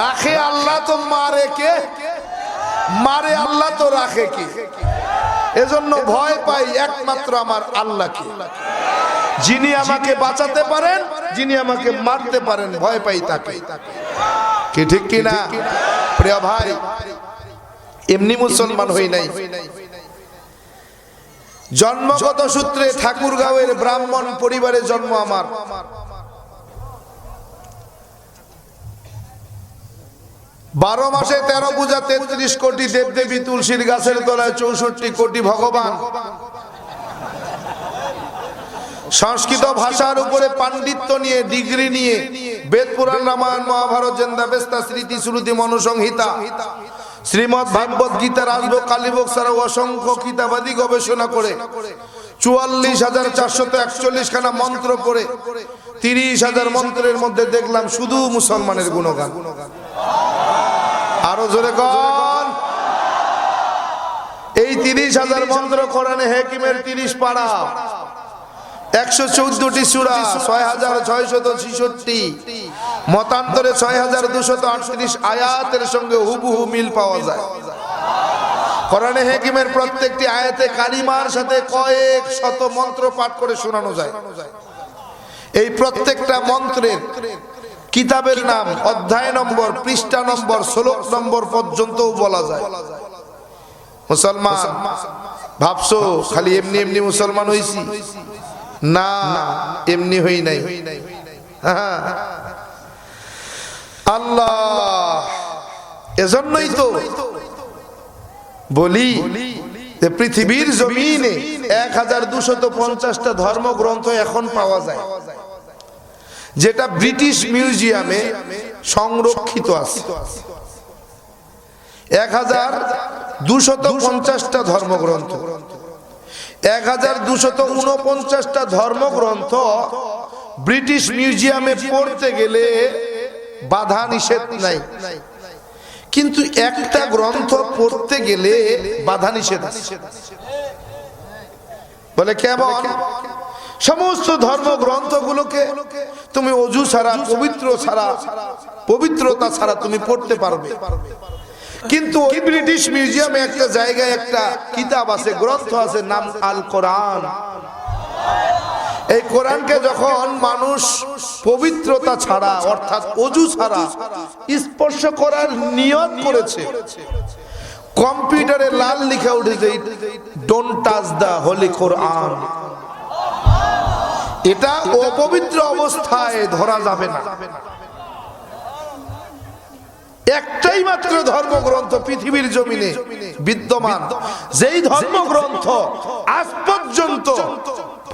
রাখে আল্লাহ তো মারে কে? মারে আল্লাহ তো রাখে এজন্য ভয় পাই একমাত্র আমার আল্লাহকে। যিনি আমাকে বাঁচাতে পারেন, যিনি আমাকে মারতে পারেন, ভয় পাই তাকে। কি ঠিক কিনা প্রিয় ভাই, এমনি মুসলমান হই নাই। জন্মগত সূত্রে ঠাকুরগাঁওয়ের ব্রাহ্মণ পরিবারে জন্ম আমার। বারো মাসে তেরো পূজা, তেত্রিশ কোটি দেবদেবী তুলসীর গাছের তলায় চৌষট্টি কোটি ভগবান। সংস্কৃত ভাষার উপরে পাণ্ডিত্য নিয়ে, ডিগ্রি নিয়ে বেদ পুরাণ রামায়ণ, মহাভারত, জেন্দাবেস্তা, স্মৃতি, শ্রুতি, মনুসংহিতা। শ্রীমৎ ভাগবত গীতা রাজভোগ কালীভোগ ছাড়াও অসংখ্য কিতাবাদি গবেষণা করে, চুয়াল্লিশ হাজার চারশত একচল্লিশ খানা মন্ত্র পড়ে, তিরিশ হাজার মন্ত্রের মধ্যে দেখলাম শুধু মুসলমানের গুণগান। আরও জোরে এই তিরিশ হাজার মন্ত্র কোরআনে হেকিমের তিরিশ পাড়া। একশো চৌদ্দটি সুরা ছয় হাজার ছয়শত ছিষট্টি। মতান্তরে ছয় হাজার দুশত আটত্রিশ আয়াতের সঙ্গে হুবহু মিল পাওয়া যায়। কোরআনে হেকিমের প্রত্যেকটি আয়াতে কালিমার সাথে কয়েক শত মন্ত্র পাঠ করে শোনানো যায়। এই প্রত্যেকটা মন্ত্রের কিতাবের নাম অধ্যায় নম্বর পৃষ্ঠা নম্বর শ্লোক নম্বর পর্যন্তও বলা যায়। মুসলমান ভাবছ খালি এমনি এমনি মুসলমান হইছি? না, এমনি হই নাই। আল্লাহ, এজন্যই তো বলি পৃথিবীর জমিনে এক হাজার দুশত পঞ্চাশটা ধর্মগ্রন্থ এখন পাওয়া যায়। যেটা ব্রিটিশ মিউজিয়ামে সংরক্ষিত আছে। এক হাজার দুশত পঞ্চাশটা ধর্মগ্রন্থ। এক হাজার দুশত উনপঞ্চাশটা ধর্মগ্রন্থ ব্রিটিশ মিউজিয়ামে পড়তে গেলে বাধা নিষেধ নাই। কিন্তু একটা গ্রন্থ পড়তে গেলে বাধা নিষেধ বলে কেমন? সমস্ত ধর্ম গ্রন্থগুলোকে তুমি অজু ছাড়া, পবিত্র ছাড়া, পবিত্রতা ছাড়া তুমি পড়তে পারবে। কিন্তু ওই ব্রিটিশ মিউজিয়ামে একটা জায়গায় একটা কিতাব আছে, গ্রন্থ আছে, নাম আল কোরআন। এই কোরআনকে যখন মানুষ পবিত্রতা ছাড়া, অর্থাৎ অজু ছাড়া, স্পর্শ করার নিয়ত করেছে, কম্পিউটারে লাল লিখে উঠেছে don't touch the holy Quran এটা অপবিত্র অবস্থায় ধরা যাবে না। একটাই মাত্র ধর্মগ্রন্থ পৃথিবীর জমিনে। বিদ্যমান। যেই ধর্মগ্রন্থ আজ পর্যন্ত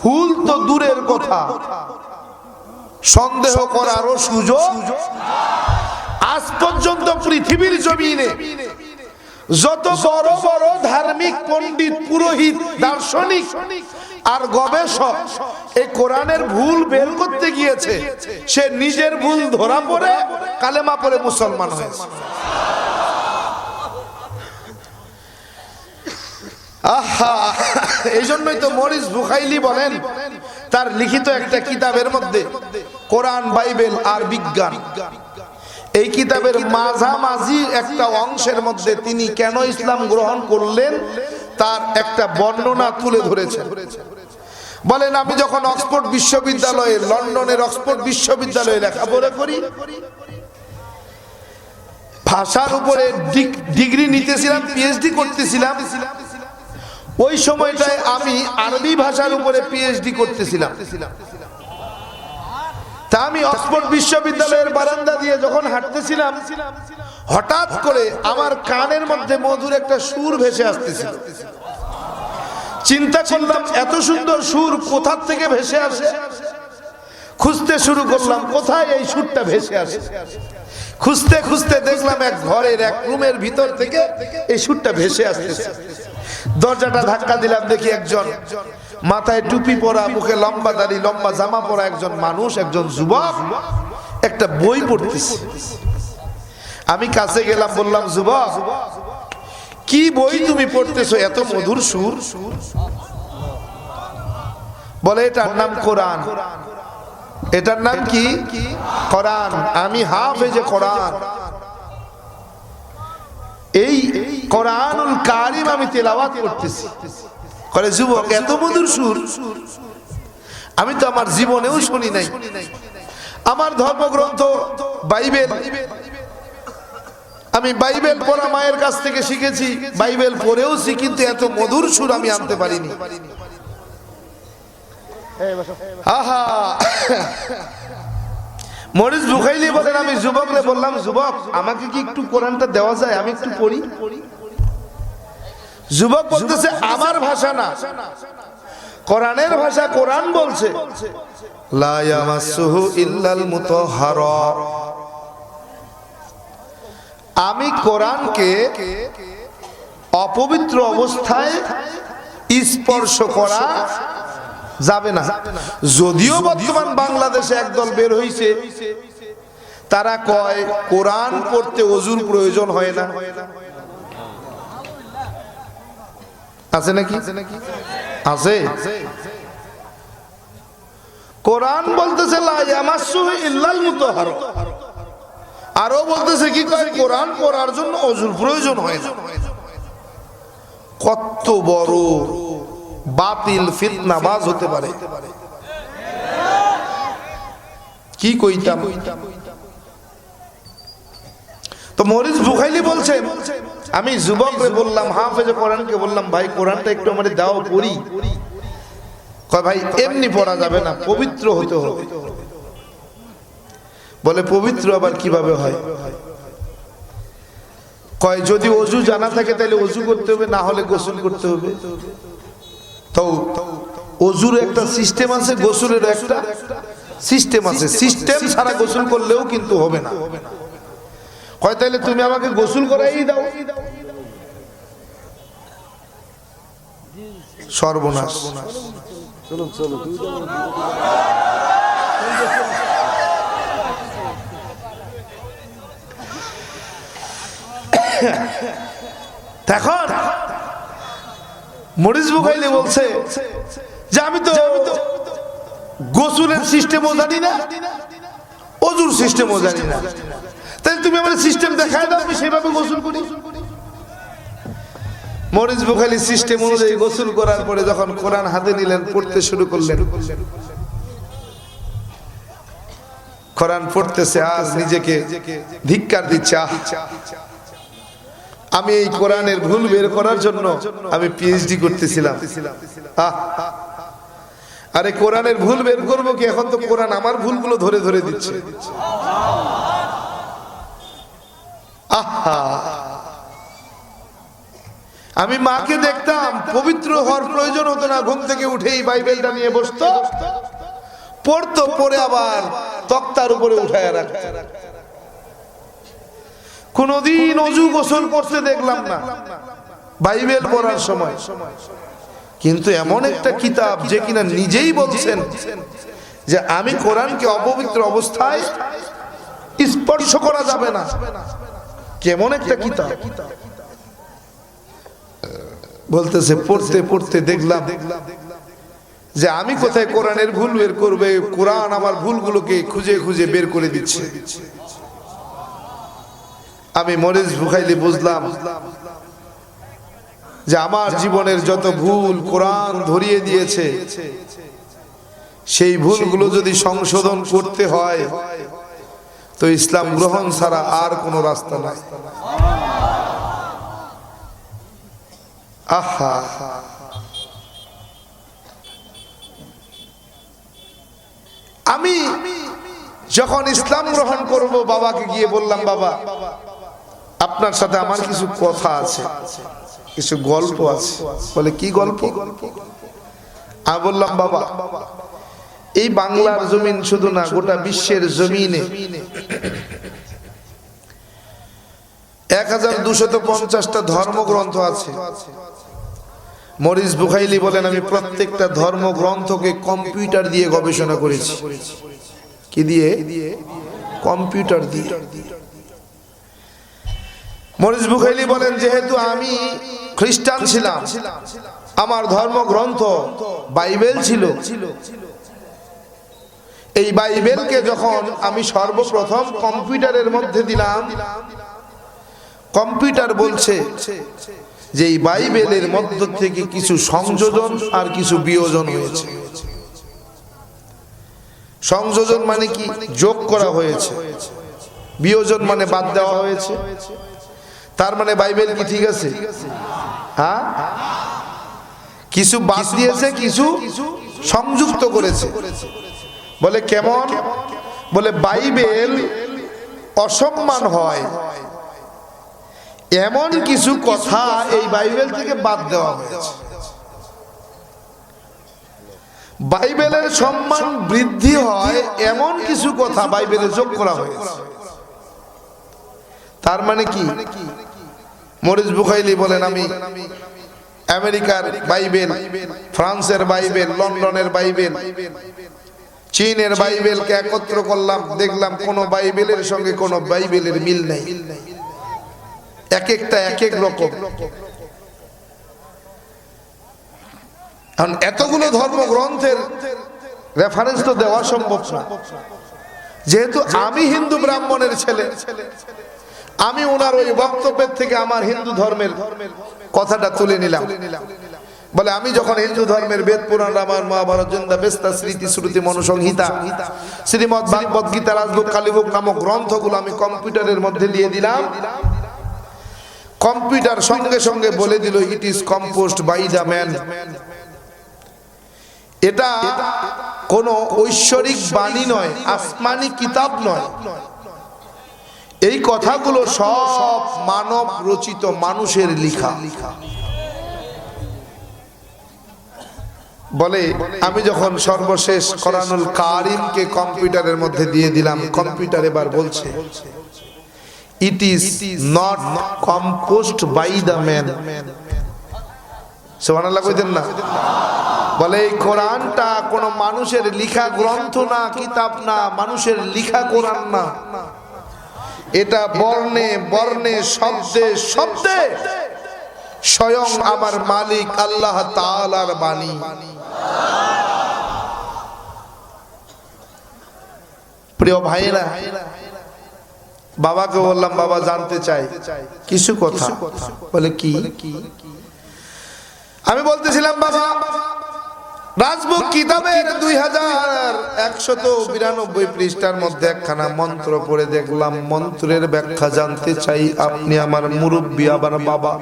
ফুল তো দূরের কথা। সন্দেহ করারও সুযোগ আজ পর্যন্ত পৃথিবীর জমিনে। যত বড় বড় ধার্মিক পণ্ডিত, পুরোহিত, দার্শনিক আর গবেষক, এই কোরআনের ভুল বের করতে গিয়েছে। সে নিজের ভুল ধরা পড়ে কালেমা পড়ে মুসলমান হয়েছে। জন্যই তো বুখাইলি বলেন, তার লিখিত একটা কিতাবের মধ্যে কোরআন, বাইবেল আর বিজ্ঞান। এই কিতাবের মাঝামাঝি একটা অংশের মধ্যে তিনি কেন ইসলাম গ্রহণ করলেন? তার একটা বর্ণনা তুলে ধরেছেন বলেন, আমি যখন অক্সফোর্ড বিশ্ববিদ্যালয়ে, লন্ডনের অক্সফোর্ড বিশ্ববিদ্যালয়ে লেখাপড়া করি, ভাষার উপরে ডিগ্রি নিতেছিলাম পিএইচডি করতেছিলাম, ওই সময়টায় আমি আরবি ভাষার উপরে পিএইচডি করতেছিলাম। তা আমি অক্সফোর্ড বিশ্ববিদ্যালয়ের বারান্দা দিয়ে যখন হাঁটতেছিলাম হঠাৎ করে আমার কানের মধ্যে মধুর একটা সুর ভেসে আসতেছিল। চিন্তা করলাম, এত সুন্দর সুর কোথার থেকে ভেসে আসে? খুঁজতে শুরু করলাম, কোথায় এই সুরটা ভেসে আসে? খুঁজতে খুঁজতে দেখলাম এক ঘরের এক রুমের ভিতর থেকে এই সুরটা ভেসে আসতেছে। দরজাটা ধাক্কা দিলাম, দেখি একজন মাথায় টুপি পরা, মুখে লম্বা দাড়ি, লম্বা জামা পরা একজন মানুষ, একজন যুবক, একটা বই পড়তেছে। আমি কাছে গেলাম, বললাম, যুবক, কি বই তুমি পড়তেছো? এত মধুর সুর। বলে, এটার নাম কোরআন। এটার নাম কি? কোরআন। আমি হাফেজে কোরআন। এই কোরআনুল কারিম আমি তেলাওয়াত করতেছি। করে যুবক, এত মধুর সুর। আমি তো আমার জীবনেও শুনি নাই। আমার ধর্মগ্রন্থ বাইবেল আমি বাইবেল পড়া মায়ের কাছ থেকে শিখেছি বাইবেল পড়েওছি কিন্তু এত মধুর সুর আমি আনতে পারিনি। আহা। মরিস বুখাইলি বলেন আমি যুবকরে বললাম যুবক আমাকে কি একটু কোরআনটা দেওয়া যায়? আমি একটু পড়ি। যুবক বলতেছে আমার ভাষা না। কোরআনের ভাষা কোরআন বলছে। লা ইয়ামাসসুহু ইল্লাল মুতাহহারা আমি কোরআনকে অপবিত্র অবস্থায় স্পর্শ করা যাবে না। যদিও বর্তমান বাংলাদেশে একদল বের হইছে, তারা কয়, কোরআন পড়তে অজুর প্রয়োজন হয় না। আছে নাকি? আছে। কোরআন বলতেছে, লা ইয়ামাসসুহু ইল্লাল মুতাহহারা আরও বলতেছে কি করে কোরআন পড়ার জন্য অজুর প্রয়োজন হয় কত বড় বাতিল ফিতনাবাজ হতে পারে। কি কইতাম? তো মরিস বুখাইলি বলছেন আমি যুবকরে বললাম, হাফেজে কোরআনকে বললাম, ভাই, কোরআনটা একটু আমাদের দাও, পড়ি। কয়, ভাই, এমনি পড়া যাবে না, পবিত্র হতে হবে। বলে পবিত্র আবার কীভাবে হয়? কয়, যদি অজু জানা থাকে তাহলে অজু করতে হবে, না হলে গোসল করতে হবে। তো অজুর একটা সিস্টেম আছে গোসলের একটা সিস্টেম আছে। সিস্টেম ছাড়া গোসল করলেও কিন্তু হবে না। কয় তাহলে তুমি আমাকে গোসল করাই দাও। সর্বনাশ। এখন মরিস বুখাইলে বলছে যে আমি তো গোসুলের সিস্টেমও জানি না, অজুর সিস্টেমও জানি না। তাহলে তুমি আমার সিস্টেম দেখায় দাও, আমি সেভাবে গোসল করি। মরিস বুখালি সিস্টেম অনুযায়ী গোসল করার পরে যখন কোরআন হাতে নিলেন, পড়তে শুরু করলেন। কোরআন পড়তেছে, আজ নিজেকে ধিক্কার দিচ্ছে আমি এই কোরআনের ভুল বের করার জন্য আমি পিএইচডি করতেছিলাম। আরে কোরআনের ভুল বের করব কি? এখন তো কোরআন আমার ভুলগুলো ধরে ধরে দিচ্ছে। আমি মাকে দেখতাম, পবিত্র হওয়ার প্রয়োজন হতো না, ঘুম থেকে উঠেই বাইবেলটা নিয়ে বসতো। পড়তো, পড়ে আবার তক্তার উপরে উঠায় রাখতো। কোনদিন অজু গোসল করতে দেখলাম না। বাইবেল পড়ার সময়। কিন্তু এমন একটা কিতাব যে কিনা নিজেই বলছেন যে আমি কোরআনকে অপবিত্র অবস্থায় স্পর্শ করা যাবে না। কেমন একটা কিতাব। বলতেছে, পড়তে পড়তে দেখলাম যে আমি কোথায় কোরআনের ভুল বের করবে, কোরআন আমার ভুলগুলোকে খুঁজে খুঁজে বের করে দিচ্ছে। আমি মরিচ ভুখাইলে বুঝলাম যে আমার জীবনের যত ভুল কোরআন ধরিয়ে দিয়েছে, সেই ভুলগুলো যদি সংশোধন করতে হয়, তো ইসলাম গ্রহণ ছাড়া আর কোনো রাস্তা নাই। আহা। আমি যখন ইসলাম গ্রহণ করব, বাবাকে গিয়ে বললাম, বাবা আপনার সাথে আমার কিছু কথা আছে, কিছু গল্প আছে। বলে, কি গল্প? আমি বললাম, বাবা, এই বাংলার জমিন শুধু না, গোটা বিশ্বের জমিনে এক হাজার দুশত পঞ্চাশটা ধর্মগ্রন্থ আছে। মরিস বুখাইলি বলেন, আমি প্রত্যেকটা ধর্মগ্রন্থকে কম্পিউটার দিয়ে গবেষণা করেছি। কি দিয়ে? কম্পিউটার দিয়ে। মরিস বুখাইলি বলেন, যেহেতু আমি খ্রিস্টান ছিলাম, আমার ধর্মগ্রন্থ বাইবেল ছিল। এই বাইবেলকে যখন আমি সর্বপ্রথম কম্পিউটারের মধ্যে দিলাম, কম্পিউটার বলছে যে এই বাইবেলের মধ্য থেকে কিছু সংযোজন আর কিছু বিয়োজন হয়েছে। সংযোজন মানে কি? যোগ করা হয়েছে। বিয়োজন মানে বাদ দেওয়া হয়েছে। তার মানে বাইবেল কি ঠিক আছে? হ্যাঁ? কিছু বাদ দিয়েছে কিছু সংযুক্ত করেছে। বলে কেমন? বলে বাইবেল অসম্মান হয়। এমন কিছু কথা এই বাইবেল থেকে বাদ দেওয়া হয়েছে। বাইবেলের সম্মান বৃদ্ধি হয় এমন কিছু কথা বাইবেলে যোগ করা হয়েছে। তার মানে কি? মরিস বুখাইলি বলেন আমি। আমেরিকার বাইবেল, ফ্রান্সের বাইবেল, লন্ডনের বাইবেল, চীনের বাইবেলকে একত্র করলাম, দেখলাম কোন বাইবেলের সঙ্গে কোন বাইবেলের মিল নেই। এক একটা এক এক রকম। এতগুলো ধর্মগ্রন্থের রেফারেন্স তো দেওয়া সম্ভব না। যেহেতু আমি হিন্দু ব্রাহ্মণের ছেলে আমি ওনার ওই বক্তব্যের থেকে আমার হিন্দু ধর্মের কথাটা তুলে নিলাম। বলে, আমি যখন হিন্দু ধর্মের বেদ পুরাণ, রামায়ণ, মহাভারত জন্দা বেস্তা, স্মৃতি, শ্রুতি, মনুসংহিতা শ্রীমদ ভাগবত গীতা রাজভোগ কালীভোগ নামক গ্রন্থগুলো আমি কম্পিউটারের মধ্যে দিয়ে দিলাম। কম্পিউটার সঙ্গে সঙ্গে বলে দিল it is composed by the man এটা কোন ঐশ্বরিক বাণী নয়, আসমানি কিতাব নয়। এই কথাগুলো সব মানব রচিত মানুষের লিখা। বলে, আমি যখন সর্বশেষ করানুল কারিমকে কম্পিউটারের মধ্যে দিয়ে দিলাম, কম্পিউটার এবার বলছে it is not composed by the man বলে, এই কোরআনটা কোনো মানুষের লিখা গ্রন্থ না, কিতাব না, মানুষের লিখা কোরআন না। এটা বর্ণে বর্ণে, শব্দে শব্দে। স্বয়ং আমার মালিক আল্লাহ তাআলার বাণী। প্রিয় ভাইরা বাবাকে বললাম, বাবা, জানতে চাই। কিছু কথা। বলে কি? আমি বলতেছিলাম, বাবা রাজবুক কিতাবের দুই হাজার একশত বিরানব্বই পৃষ্ঠার মধ্যে একখানা মন্ত্র পড়ে দেখলাম, মন্ত্রের ব্যাখ্যা জানতে চাই, আপনি আমার মুরব্বী আবার বাবা।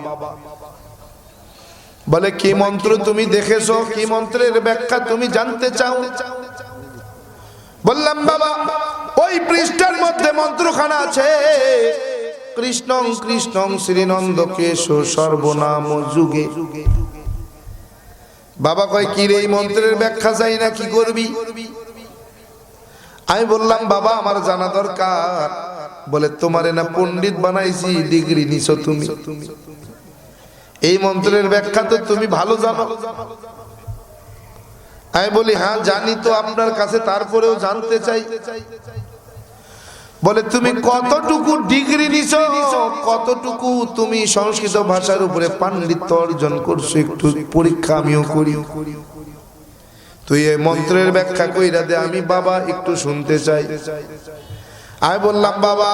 বলে, কি মন্ত্র তুমি দেখেছ? কি মন্ত্রের ব্যাখ্যা তুমি জানতে চাও? বললাম, বাবা, ওই পৃষ্ঠার মধ্যে মন্ত্রখানা আছে। কৃষ্ণং কৃষ্ণং শ্রীনন্দ কেশ সর্বনাম যুগে। বাবা কয়, কি রে, এই মন্ত্রের ব্যাখ্যা চাই না, কি করবি? আমি বললাম, বাবা, আমার জানা দরকার। বলে, তোমারে না পণ্ডিত বানাইছি, ডিগ্রি নিছো তুমি। এই মন্ত্রের ব্যাখ্যা তো তুমি ভালো জানো। আমি বলি হ্যাঁ জানি তো আপনার কাছে, তারপরেও জানতে চাই। বলে, তুমি কতটুকু ডিগ্রি নিছ? কতটুকু তুমি সংস্কৃত ভাষার উপরে পাণ্ডিত্য অর্জন করছ? একটু পরীক্ষা আমিও করি। তুই এই মন্ত্রের ব্যাখ্যা কইরা দে, আমি বাবা, একটু শুনতে চাই। আমি বললাম, বাবা,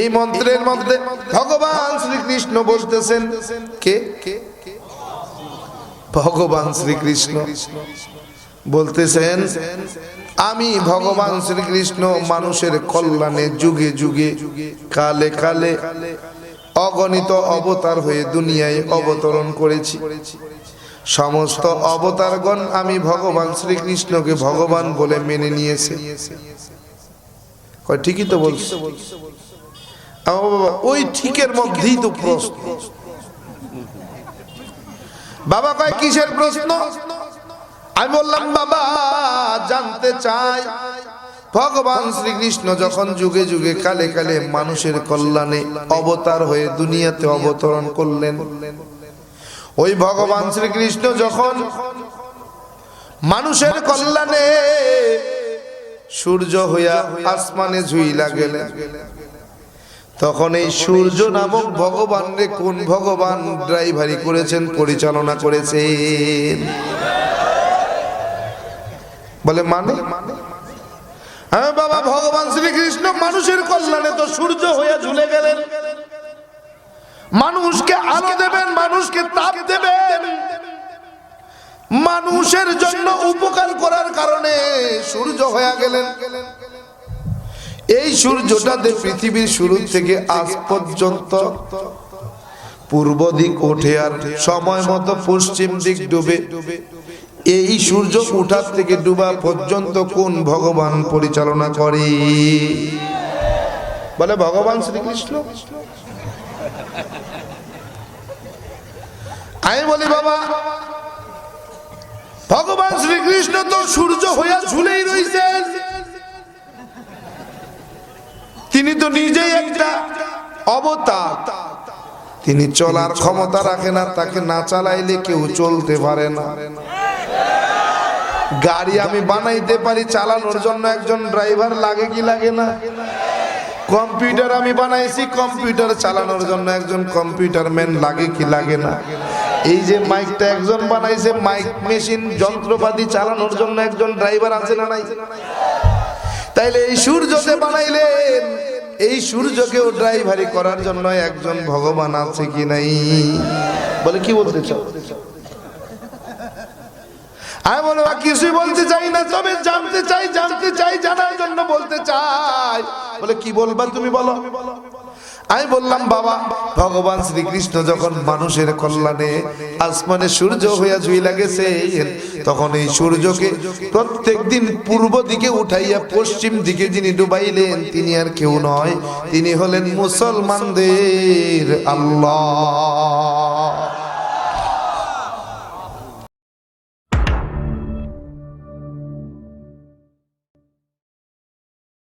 এই মন্ত্রের মধ্যে ভগবান শ্রীকৃষ্ণ বলতেছেন। কে? ভগবান শ্রীকৃষ্ণ বলতেছেন আমি ভগবান শ্রীকৃষ্ণ মানুষের কল্যাণে যুগে যুগে, কালে কালে অগণিত অবতার হয়ে দুনিয়ায় অবতরণ করেছি। সমস্ত অবতারগণ আমি ভগবান শ্রীকৃষ্ণকে ভগবান বলে মেনে নিয়েছে। ঠিকই তো বলছি। ওই ঠিকের মধ্যেই তো প্রশ্ন। বাবা কয়, কিসের প্রশ্ন? আমি বললাম, বাবা, জানতে চাই। ভগবান শ্রীকৃষ্ণ যখন যুগে যুগে কালে কালে মানুষের কল্যাণে অবতার হয়ে দুনিয়াতে অবতরণ করলেন। ওই ভগবান শ্রীকৃষ্ণ যখন মানুষের কল্যাণে সূর্য হইয়া আসমানে ঝুইলা গেলেন, তখন এই সূর্য নামক ভগবান রে কোন ভগবান ড্রাইভারি করেছেন, পরিচালনা করেছেন? বলে মানে? হ্যাঁ বাবা, ভগবান শ্রীকৃষ্ণ মানুষের কল্যাণে তো সূর্য হয়ে ঝুলে গেলেন। মানুষকে আলো দেবেন, মানুষকে তাপ দেবেন। মানুষের জন্য উপকার করার কারণে সূর্য হয়ে গেলেন। এই সূর্যটাতে পৃথিবীর শুরু থেকে আজ পর্যন্ত পূর্ব দিক ওঠে আর সময় মতো পশ্চিম দিক ডুবে। এই সূর্য উঠার থেকে ডুবা পর্যন্ত কোন ভগবান পরিচালনা করে? বলে, ভগবান শ্রীকৃষ্ণ? আমি বলি, বাবা, ভগবান শ্রীকৃষ্ণ তো সূর্য হইয়া ঝুলেই রইছেন। তিনি তো নিজেই একটা অবতার। তিনি চলার ক্ষমতা রাখে না, তাকে না চালাইলে কেউ চলতে পারে না। গাড়ি আমি বানাইতে পারি, চালানোর জন্য একজন ড্রাইভার লাগে কি লাগে না? কম্পিউটার আমি বানাইছি, কম্পিউটার চালানোর জন্য একজন কম্পিউটার ম্যান লাগে কি লাগে না? এই যে মাইকটা একজন বানাইছে, মাইক মেশিন, যন্ত্রপাতি চালানোর জন্য একজন ড্রাইভার আছে না নাই? তাইলে এই সূর্যকে বানাইলেন। এই সূর্যকেও ড্রাইভারি করার জন্য একজন ভগবান আছে কি নাই? বলে, কি বলতে চাও? আমি বলো কিছুই বলতে চাই না, তবে জানতে চাই জানতে চাই, জানার জন্য বলতে চাই। বলে, কি বলবা তুমি বলো। আমি বললাম, বাবা, ভগবান শ্রীকৃষ্ণ যখন মানুষের কল্যাণে আসমানে সূর্য হইয়া জুই লাগেছে তখন এই সূর্যকে প্রত্যেক দিন পূর্ব দিকে উঠাইয়া পশ্চিম দিকে যিনি ডুবাইলেন, তিনি আর কেউ নয়, তিনি হলেন মুসলমানদের আল্লাহ।